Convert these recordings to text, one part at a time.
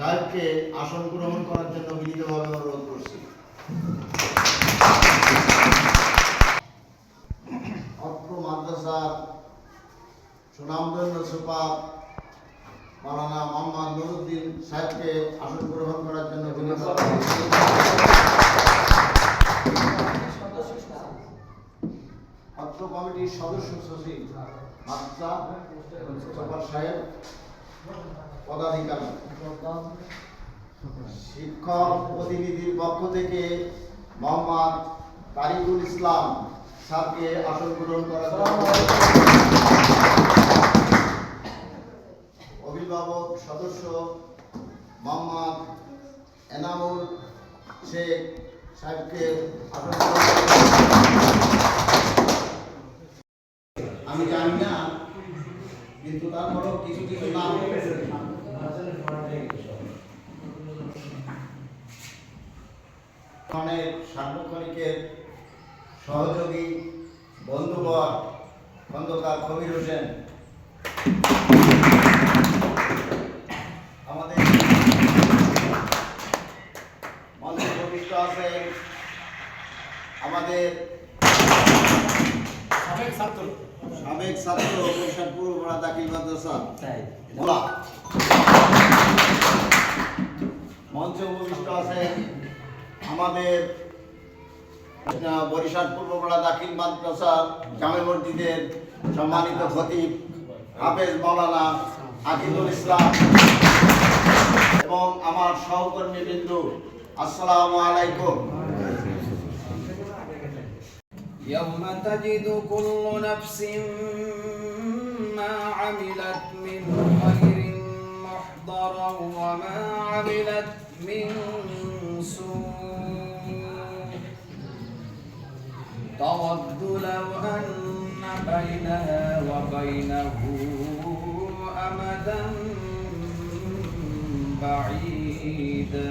সাহেবকে আসন গ্রহণ করার জন্য বিনীতভাবে অনুরোধ করছি। অত্র মাদ্রাসার সুনামধন্য সুপার মাওলানা মোহাম্মদ নুরুদ্দিন সাহেবকে আসন গ্রহণ করার জন্য বিনীতভাবে অত্র কমিটির সদস্য সচিব মাদ্রাসা সুপার সাহেব। পদাধিকারী। শিক্ষক প্রতিনিধির পক্ষ থেকে মোহাম্মদ তারিকুল ইসলাম স্যারকে আসন গ্রহণ জন্য অভিভাবক সদস্য মোহাম্মদ এনামুল শেখ সাহেবকে আসন আমি জানি না, কিন্তু তারপরেও কিছু কিছু নাম ধরনের সার্বক্ষণিকের সহযোগী বন্ধুবর খন্দকার কবির হোসেন। আমাদের মঞ্চে উপবিষ্ট আছেন আমাদের সাবেক ছাত্র। সাবেক ছাত্র পরিষদ পূর্বপাড়া দাখিল মাদ্রাসা। মঞ্চে উপবিষ্ট আছেন আমাদের আহ, বরিশাল পূর্বপাড়া দাখিল মাদ্রাসা জামে মসজিদের সম্মানিত খতিব হাফেজ মৌলানা আকিদুল ইসলাম এবং আমার সহকর্মী বিন্দু আসসালামু আলাইকুম يوم تجد كل نفس ما عملت من خير محضرا وما عملت من سوء تود لو أن بينها وبينه أمدا بعيدا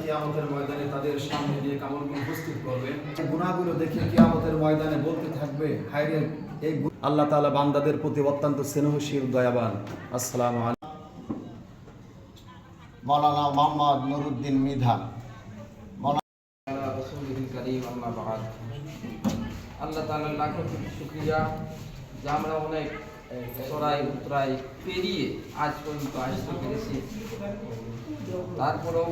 কিয়ামতের ময়দানে তাদের সামনে দিয়ে কামলগুলো উপস্থিত করবেন গুণাগুলো দেখে কিয়ামতের ময়দানে বলতে থাকবে হায়রে এই গু- আল্লাহ তাআলা বান্দাদের প্রতি অত্যন্ত স্নেহশীল দয়াবান আসসালামু আলাইকুম মৌলানা মোহাম্মদ নুরুদ্দিন মিধা আল্লাহ তালার লাখো শুক্রিয়া। যে আমরা অনেক চড়াই উতরাই পেরিয়ে আজ পর্যন্ত আসতে পেরেছি। তারপরেও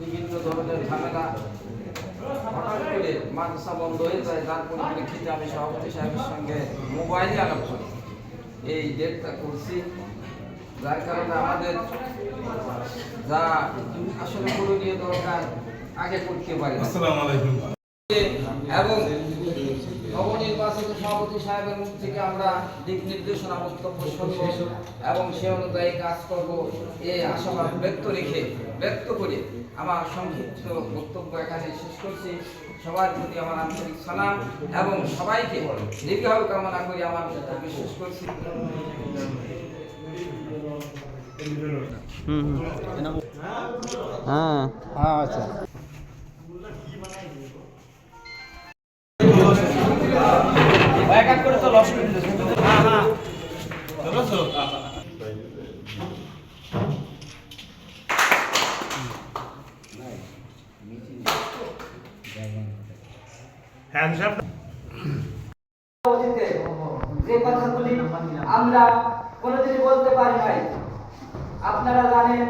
বিভিন্ন ধরনের ঝামেলা হঠাৎ করে মাদ্রাসা বন্ধ হয়ে যায়। তার পরিপ্রেক্ষিতে আমি সভাপতি সাহেবের সঙ্গে মোবাইলে আলাপ করি। এই ডেটটা করছি। যার কারণে আমাদের যা আসলে করণীয় দরকার আগে করতে পারি। এবং নবনির্বাচিত সভাপতি সাহেবের মুখ থেকে আমরা দিক নির্দেশনা বক্তব্য শুনব এবং সে অনুযায়ী কাজ করব। এই আশাবাদ ব্যক্ত রেখে ব্যক্ত করে আমার সংক্ষিপ্ত বক্তব্য এখানে শেষ করছি। সবার প্রতি আমার আন্তরিক সালাম এবং সবাইকে দীর্ঘায়ু কামনা করে আমার শেষ করছি। অতীতে যে কথাগুলি আমরা কোনোদিনই বলতে পারি নাই আপনারা জানেন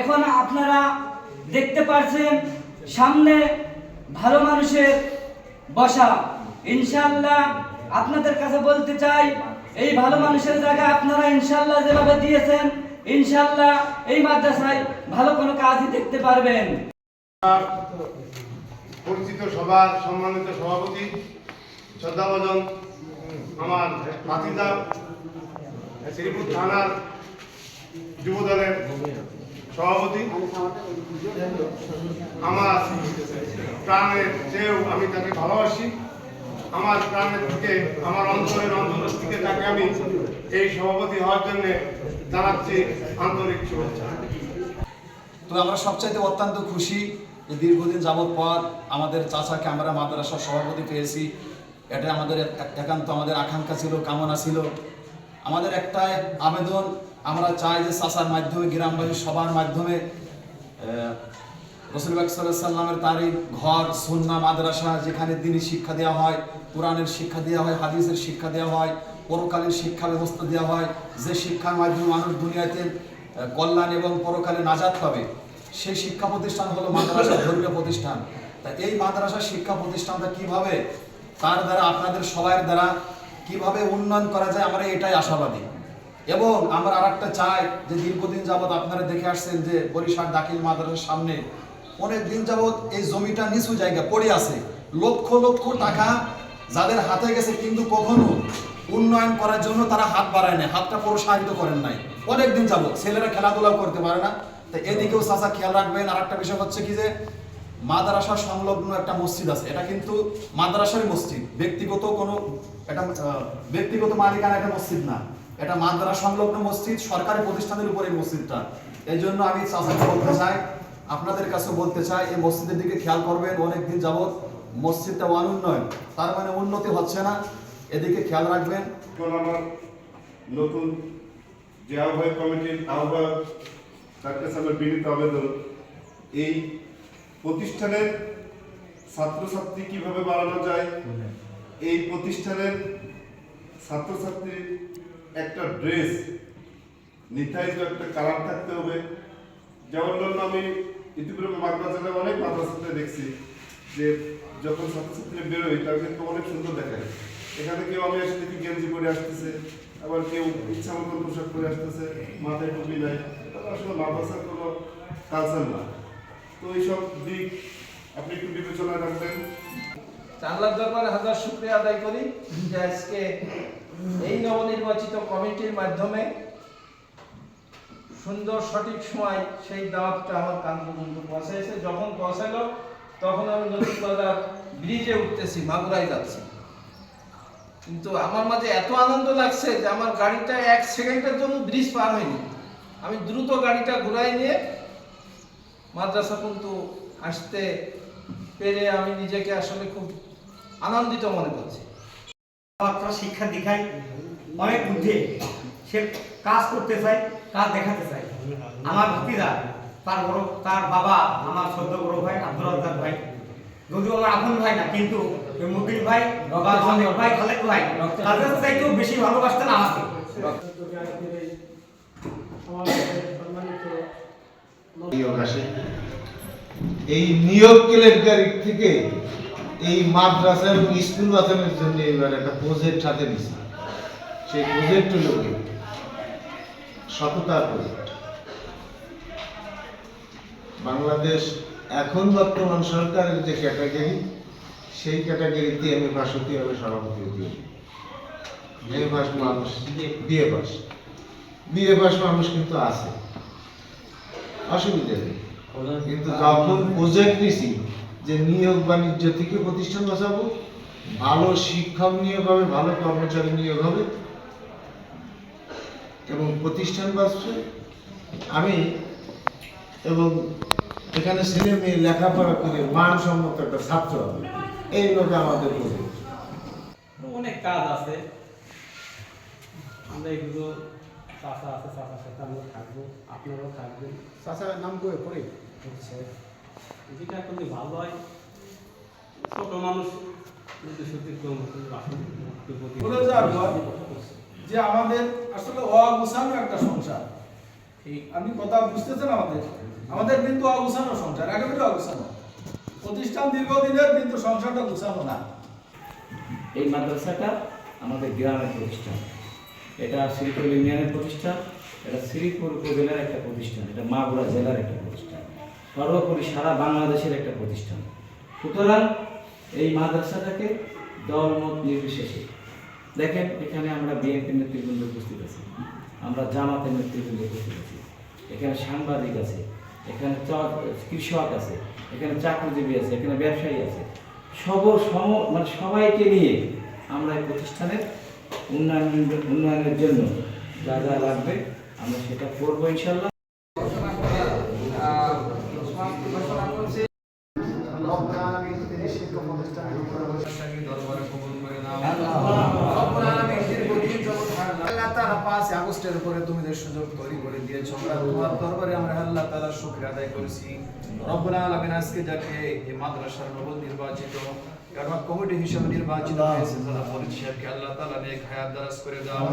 এখন আপনারা দেখতে পারছেন, সামনে ভালো মানুষের বসা। ইনশাল্লাহ আপনাদের কাছে বলতে চাই, এই ভালো মানুষের জায়গা আপনারা ইনশাল্লাহ যেভাবে দিয়েছেন ইনশাল্লাহ এই মাদ্রাসায় ভালো কোনো কাজই দেখতে পারবেন। পরিচিত সবার সম্মানিত সভাপতি, শ্রদ্ধাভজন, আমার ভাতিজা শ্রীপুর থানার যুব দলের সভাপতি। আমার প্রাণের চেয়েও আমি তাকে ভালোবাসি। আমার প্রাণের থেকে, আমার অন্তরের অন্তর থেকে তাকে আমি এই সভাপতি হওয়ার জন্য জানাচ্ছি আন্তরিক শুভেচ্ছা। তো আমরা সবচাইতে অত্যন্ত খুশি যে দীর্ঘদিন যাবৎ পর আমাদের চাচাকে আমরা মাদ্রাসার সভাপতি পেয়েছি। এটা আমাদের এক- একান্ত আমাদের আকাঙ্ক্ষা ছিল, কামনা ছিল। আমাদের একটা আবেদন, আমরা চাই যে চাষার মাধ্যমে গ্রামবাসী সবার মাধ্যমে রসুলবাগ সাল্লামের তারই ঘর সুন্না মাদ্রাসা, যেখানে দিনই শিক্ষা দেওয়া হয়, কোরআনের শিক্ষা দেওয়া হয়, হাদিসের শিক্ষা দেওয়া হয়, পরকালীন শিক্ষা ব্যবস্থা দেওয়া হয়, যে শিক্ষার মাধ্যমে মানুষ দুনিয়াতে কল্যাণ এবং পরকালে নাজাত পাবে, সেই শিক্ষা প্রতিষ্ঠান হলো মাদ্রাসা, ধর্মীয় প্রতিষ্ঠান। তা এই মাদ্রাসা শিক্ষা প্রতিষ্ঠানটা কীভাবে? তার দ্বারা আপনাদের সবার দ্বারা কীভাবে উন্নয়ন করা যায় আমরা এটাই আশাবাদী। এবং আমরা আর একটা চাই যে দীর্ঘদিন যাবৎ আপনারা দেখে আসছেন যে বরিশাল দাখিল মাদ্রাসার সামনে অনেক দিন যাবৎ এই জমিটা নিচু জায়গা পড়ে আছে। লক্ষ লক্ষ টাকা যাদের হাতে গেছে কিন্তু কখনো উন্নয়ন করার জন্য তারা হাত বাড়ায় না হাতটা প্রসারিত করেন নাই। অনেক দিন যাবৎ ছেলেরা খেলাধুলা করতে পারে না। তো এদিকেও চাচা খেয়াল রাখবেন আর একটা বিষয় হচ্ছে কি যে মাদ্রাসা সংলগ্ন একটা মসজিদ আছে। এটা কিন্তু মাদ্রাসার মসজিদ। ব্যক্তিগত কোনো, এটা ব্যক্তিগত মালিকানা একটা মসজিদ না। এটা মাদ্রাসা সংলগ্ন মসজিদ, সরকারি প্রতিষ্ঠানের উপরে মসজিদটা। এই জন্য আমি চাচাকে বলতে চাই, আপনাদের কাছে বলতে চাই, এই মসজিদের দিকে খেয়াল করবেন, অনেকদিন যাবৎ মসজিদটা অনুন্নয়ন তার মানে উন্নতি হচ্ছে না। এদিকে খেয়াল রাখবেন। আমার নতুন যে আহ্বায়ক কমিটির আহ্বায়ক তার কাছে আমার বিনীত আবেদন, এই প্রতিষ্ঠানের ছাত্রছাত্রী কীভাবে বাড়ানো যায়? এই প্রতিষ্ঠানের ছাত্রছাত্রীর একটা ড্রেস নির্ধারিত একটা কালার থাকতে হবে। যেমন ধরুন আমি ইতিপূর্বে মাদ্রাসাতে অনেক মাদ্রাসাতে দেখছি যে যখন ছাত্রছাত্রীরা বেরোয়, তার কিন্তু অনেক সুন্দর দেখায়। এখানে কেউ আমি আসলে দেখি গেঞ্জি পরে আসতেছে, আবার কেউ ইচ্ছা মতন পোশাক পরে আসতেছে, মাথায় টুপি নেয় আসলে মাদ্রাসার কোনো কালচার না। তো এইসব দিক আপনি একটু বিবেচনায় রাখবেন। আল্লাহর দরবারে হাজার শুক্রিয়া আদায় করি যে আজকে এই নবনির্বাচিত কমিটির মাধ্যমে সুন্দর সঠিক সময় সেই দাওয়াতটা আমার কান পর্যন্ত পৌঁছেছে। যখন পৌঁছালো, তখন আমি নতুন বাজার ব্রিজে উঠতেছি, মাগুরায় যাচ্ছি। কিন্তু আমার মাঝে এত আনন্দ লাগছে যে আমার গাড়িটা এক সেকেন্ডের জন্য ব্রিজ পার হয়নি। আমি দ্রুত গাড়িটা ঘুরাই নিয়ে মাদ্রাসা কিন্তু আসতে পেরে আমি নিজেকে আসলে খুব আনন্দিত মনে করছি। শিক্ষা দীক্ষায় অনেক বুদ্ধি। সে কাজ করতে চায় কাজ দেখাতে চায়। আমার ভক্তিদা তার বড় তার বাবা আমার সদ্য বড় ভাই আব্দুল রাজ্জাক ভাই। যদিও আমার আপন ভাই না কিন্তু মুদিন ভাই ভাই খালেক ভাই তাদের চাইতেও বেশি ভালোবাসতেন আমাকে। আসে এই নিয়োগ কেলেঙ্কারি থেকে এই মাদ্রাসা এবং স্কুল বাঁচানোর জন্য এবার একটা প্রজেক্ট হাতে নিছে। সেই প্রজেক্ট হলো? সততার প্রজেক্ট বাংলাদেশ এখন বর্তমান সরকারের যে ক্যাটাগরি সেই ক্যাটাগরিতে এম এ হতে হবে সভাপতি হতে হবে এ পাস মানুষ, বিএ পাস পাস মানুষ কিন্তু আছে। অসুবিধা নেই। কিন্তু যখন প্রজেক্ট নিছি, যে নিয়োগ বাণিজ্য থেকে প্রতিষ্ঠান বাঁচাবো ভালো শিক্ষক নিয়োগ হবে, ভালো কর্মচারী নিয়োগ হবে, এবং প্রতিষ্ঠান বাঁচবে আমি এবং এখানে ছেলে মেয়ে লেখাপড়া করে মানসম্মত একটা ছাত্র হবে। এই লোক আমাদের অনেক কাজ আছে। আমরা এগুলো চাষা আছে চাষার সাথে আমরা থাকব আপনারাও থাকবেন। চাচার নাম করে পড়ে হচ্ছে যেটা করলে ভালো হয় ছোট মানুষ সত্যি কম যে আমাদের আসলে অগুছানো একটা সংসার। এই আপনি কথা বুঝতেছেন আমাদের? আমাদের কিন্তু অগুছানো সংসার একেবারে অগুছানো। প্রতিষ্ঠান দীর্ঘদিনের কিন্তু সংসারটা গুছানো না। এই মাদ্রাসাটা আমাদের গ্রামের প্রতিষ্ঠান। এটা শ্রীপুর ইউনিয়নের প্রতিষ্ঠান, এটা শ্রীপুর উপজেলার একটা প্রতিষ্ঠান, এটা মাগুরা জেলার একটা প্রতিষ্ঠান, সর্বোপরি সারা বাংলাদেশের একটা প্রতিষ্ঠান। সুতরাং এই মাদ্রাসাটাকে দলমত নির্বিশেষে, দেখেন এখানে আমরা বিএনপি নেতৃবৃন্দ উপস্থিত আছি, আমরা জামাতের নেতৃবৃন্দ উপস্থিত আছি, এখানে সাংবাদিক আছে, এখানে কৃষক আছে, এখানে চাকরিজীবী আছে, এখানে ব্যবসায়ী আছে, সব সম মানে সবাইকে নিয়ে আমরা এই প্রতিষ্ঠানের উন্নয়ন উন্নয়নের জন্য যা যা লাগবে আমরা সেটা করব ইনশাল্লাহ আহ, ঘোষণা করছি রব্বুল আলামিন তিনি শিক্ষা প্রতিষ্ঠানের উপরে বসে দরবারে কবুল করে নাও আল্লাহ। রব্বুল আলামিন দীর্ঘদিন যাবত আল্লাহ তাআলা পাঁচ আগস্ট কষ্টের সুযোগ তৈরি করে দিয়েছ। আমরা তোমার দরবারে আমরা আল্লাহ শুকরিয়া আদায় করেছি। রব্বুল আলামিন আজকে যাকে এই মাদ্রাসার কমিটি হিসেবে নির্বাচিত হয়েছে যারা আল্লাহ তাআলা নেক হায়াত দারাজ করে দাও।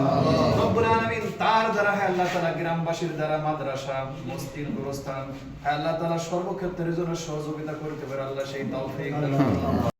রব্বুল আলামিন তার দ্বারা হে আল্লাহ তাআলা গ্রামবাসীর দ্বারা মাদ্রাসা মসজিদ গোরস্থান হে আল্লাহ তাআলা সর্বক্ষেত্রের জন্য সহযোগিতা করতে পারে। আল্লাহ সেই তৌফিক করুন।